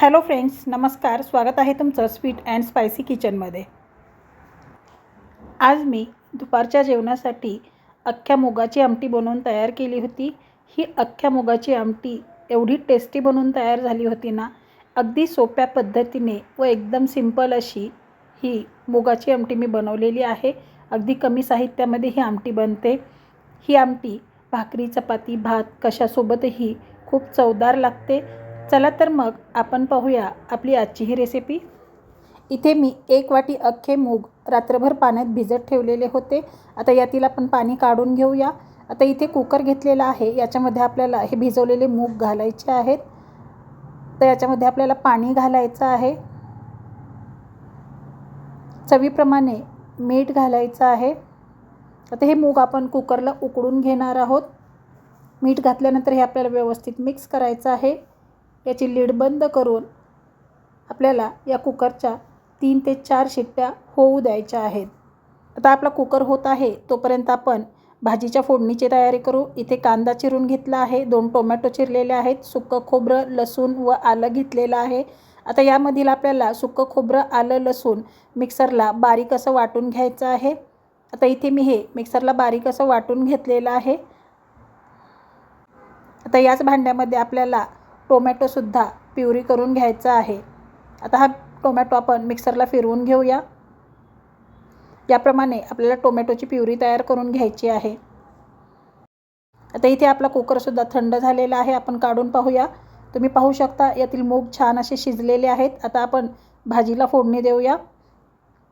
Hello friends नमस्कार. स्वागत आहे तुमचं स्वीट अँड स्पायसी किचनमध्ये. आज मी दुपारच्या जेवणासाठी अख्ख्या मुगाची आमटी बनवून तयार केली होती. ही अख्ख्या मुगाची आमटी एवढी टेस्टी बनवून तयार झाली होती ना अगदी सोप्या पद्धतीने व एकदम सिंपल अशी ही मुगाची आमटी मी बनवलेली आहे. अगदी कमी साहित्यामध्ये ही आमटी बनते. ही आमटी भाकरी चपाती भात कशासोबतही खूप चवदार लागते. चला तर मग आपण पाहूया आपली आजची ही रेसिपी इथे मी एक वाटी अख्खे मूग रात्रभर पाण्यात भिजत ठेवलेले होते. आता यातील आपण पाणी काढून घेऊया. आता इथे कुकर घेतलेला आहे. याच्यामध्ये आपल्याला हे भिजवलेले मूग घालायचे आहेत. तर याच्यामध्ये आपल्याला पाणी घालायचं आहे. चवीप्रमाणे मीठ घालायचं आहे. आता हे मूग आपण कुकरला उकडून घेणार आहोत. मीठ घातल्यानंतर हे आपल्याला व्यवस्थित मिक्स करायचं आहे. याची लीड बंद करून आपल्याला या कुकरच्या तीन ते चार शिट्ट्या होऊ द्यायच्या आहेत. आता आपला कुकर होत आहे तोपर्यंत आपण भाजीच्या फोडणीची तयारी करू. इथे कांदा चिरून घेतला आहे दोन टोमॅटो चिरलेले आहेत सुकं खोबरं लसूण व आलं घेतलेलं आहे. आता यामधील आपल्याला सुकं खोबरं आलं लसूण मिक्सरला बारीक असं वाटून घ्यायचं आहे. आता इथे मी हे मिक्सरला बारीक असं वाटून घेतलेलं आहे. आता याच भांड्यामध्ये आपल्याला टोमॅटोसुद्धा प्युरी करून घ्यायचा आहे. आता हा टोमॅटो आपण मिक्सरला फिरवून घेऊया. याप्रमाणे आपल्याला टोमॅटोची प्युरी तयार करून घ्यायची आहे. आता इथे आपला कुकरसुद्धा थंड झालेला आहे. आपण काढून पाहूया. तुम्ही पाहू शकता यातील मूग छान असे शिजलेले आहेत. आता आपण भाजीला फोडणी देऊया.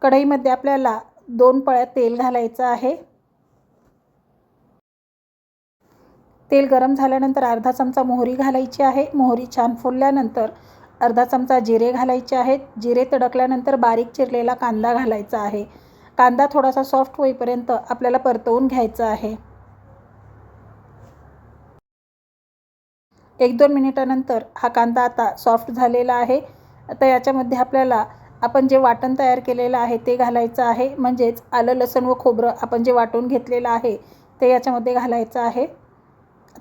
कढईमध्ये आपल्याला दोन पळ्या तेल घालायचं आहे. तेल गरम झाल्यानंतर अर्धा चमचा मोहरी घालायची आहे. मोहरी छान फुलल्यानंतर अर्धा चमचा जिरे घालायचे आहेत. जिरे तडकल्यानंतर बारीक चिरलेला कांदा घालायचा आहे. कांदा थोडासा सॉफ्ट होईपर्यंत आपल्याला परतवून घ्यायचा आहे. एक दोन मिनिटानंतर हा कांदा आता सॉफ्ट झालेला आहे. आता याच्यामध्ये आपल्याला आपण जे वाटण तयार केलेलं आहे ते घालायचं आहे. म्हणजेच आलं लसण व खोबरं आपण जे वाटून घेतलेलं आहे ते याच्यामध्ये घालायचं आहे.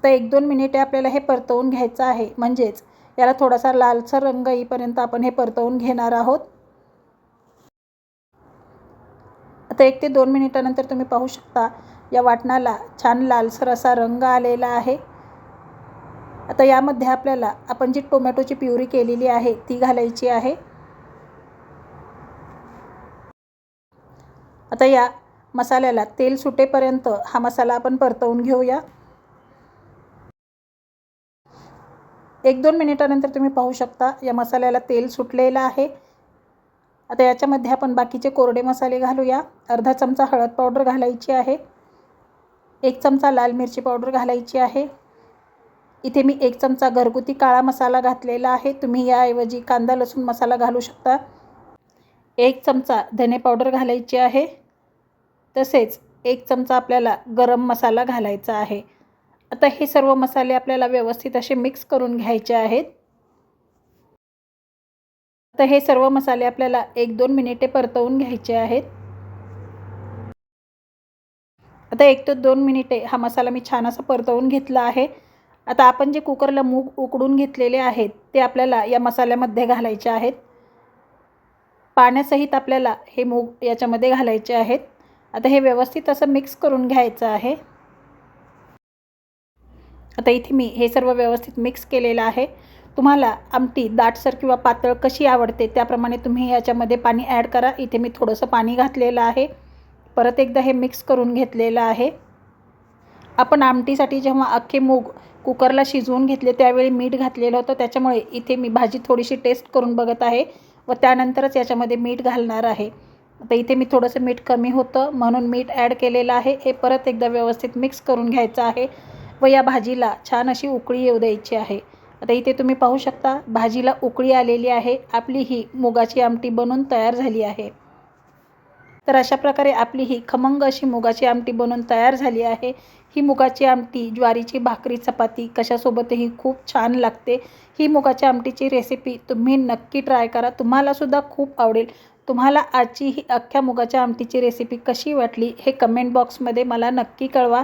आता एक दोन मिनिटे आपल्याला हे परतवून घ्यायचं आहे. म्हणजेच याला थोडासा लालसर रंग येईपर्यंत आपण हे परतवून घेणार आहोत. आता एक ते दोन मिनिटानंतर तुम्ही पाहू शकता या वाटणाला छान लालसर असा रंग आलेला आहे. आता यामध्ये आपल्याला आपण जी टोमॅटोची प्युरी केलेली आहे ती घालायची आहे. आता या मसाल्याला तेल सुटेपर्यंत हा मसाला आपण परतवून घेऊया. एक दोन मिनिटानंतर तुम्ही पाहू शकता या मसाल्याला तेल सुटलेलं आहे. आता याच्यामध्ये आपण बाकीचे कोरडे मसाले घालूया. अर्धा चमचा हळद पावडर घालायची आहे. एक चमचा लाल मिरची पावडर घालायची आहे. इथे मी एक चमचा घरगुती काळा मसाला घातलेला आहे. तुम्ही याऐवजी कांदा लसूण मसाला घालू शकता. एक चमचा धने पावडर घालायची आहे. तसेच एक चमचा आपल्याला गरम मसाला घालायचा आहे. आता हे सर्व मसाले आपल्याला व्यवस्थित असे मिक्स करून घ्यायचे आहेत. आता हे सर्व मसाले आपल्याला एक दोन मिनिटे परतवून घ्यायचे आहेत. आता एक ते दोन मिनिटे हा मसाला मी छान असा परतवून घेतला आहे. आता आपण जे कुकरला मूग उकडून घेतलेले आहेत ते आपल्याला या मसाल्यामध्ये घालायचे आहेत. पाण्यासहित आपल्याला हे मूग याच्यामध्ये घालायचे आहेत. आता हे व्यवस्थित असं मिक्स करून घ्यायचं आहे. आता इथे मी हे सर्व व्यवस्थित मिक्स केलेलं आहे. तुम्हाला आमटी दाटसर किंवा पातळ कशी आवडते त्याप्रमाणे तुम्ही याच्यामध्ये पाणी ॲड करा. इथे मी थोडंसं पाणी घातलेलं आहे. परत एकदा हे मिक्स करून घेतलेलं आहे. आपण आमटीसाठी जेव्हा अख्खे मूग कुकरला शिजवून घेतले त्यावेळी मीठ घातलेलं होतं. त्याच्यामुळे इथे मी भाजी थोडीशी टेस्ट करून बघत आहे व त्यानंतरच याच्यामध्ये मीठ घालणार आहे. आता इथे मी थोडंसं मीठ कमी होतं म्हणून मीठ ॲड केलेलं आहे. हे परत एकदा व्यवस्थित मिक्स करून घ्यायचं आहे. व या भाजीला छान अशी उकळी येऊ द्यायची आहे. आता इथे तुम्ही पाहू शकता भाजीला उकळी आलेली आहे. आपली ही मुगाची आमटी बनून तयार झाली आहे. तर अशा प्रकारे आपली ही खमंग अशी मुगाची आमटी बनून तयार झाली आहे. ही मुगाची आमटी ज्वारीची भाकरी चपाती कशासोबतही खूप छान लागते. ही मुगाच्या आमटीची रेसिपी तुम्ही नक्की ट्राय करा. तुम्हालासुद्धा खूप आवडेल. तुम्हाला आजची ही अख्ख्या मुगाच्या आमटीची रेसिपी कशी वाटली हे कमेंट बॉक्समध्ये मला नक्की कळवा.